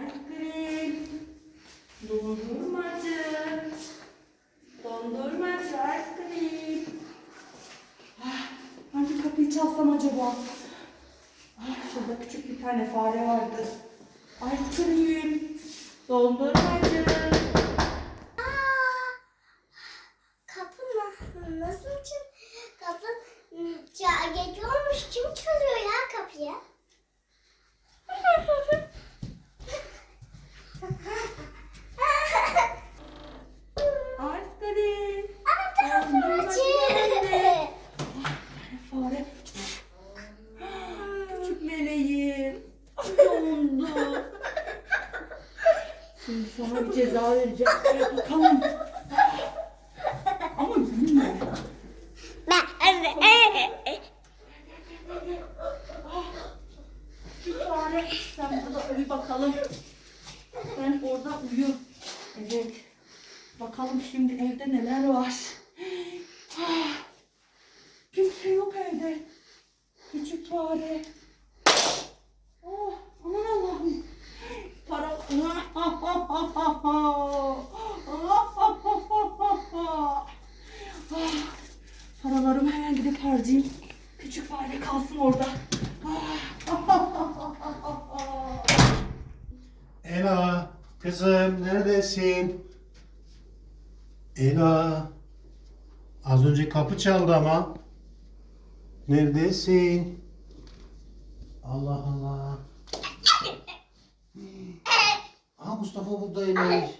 Ice cream. Dondurmacı. Dondurmacı ice cream. Ah, Hangi kapıyı çalsam acaba? Ah, şurada küçük bir tane fare vardı. Ice cream. Dondurmacı. Kapı mı? Nasıl çal? Kapı ça- gece olmuş. Kim çalıyor ya kapıyı? Ice cream. Kapı Fare. Küçük meleğim. Dondu. Şimdi sana bir ceza vereceğim. Bakalım. Ama gülme. Küçük fare. Sen burada uyu bakalım. Sen orada uyu. Evet. Bakalım şimdi evde neler var. Ah, Kimse yok evde. Küçük fare. Harcayayım. Küçük fare kalsın orada. Ela, kızım neredesin? Ela, az önce kapı çaldı ama. Neredesin? Allah Allah. Aa Mustafa buradaymış.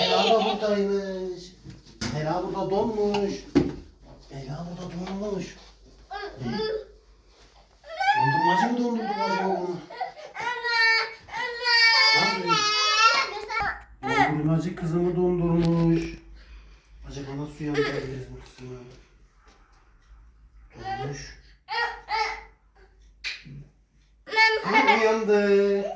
Ela da buradaymış. Ela burada donmuş. Ela burada donmuş. Dondurmacı mı dondurdu acaba bunu? Dondurmacı kızımı dondurmuş. Acaba nasıl uyandırabiliriz bu kızımı? Donmuş. Ha, uyandı.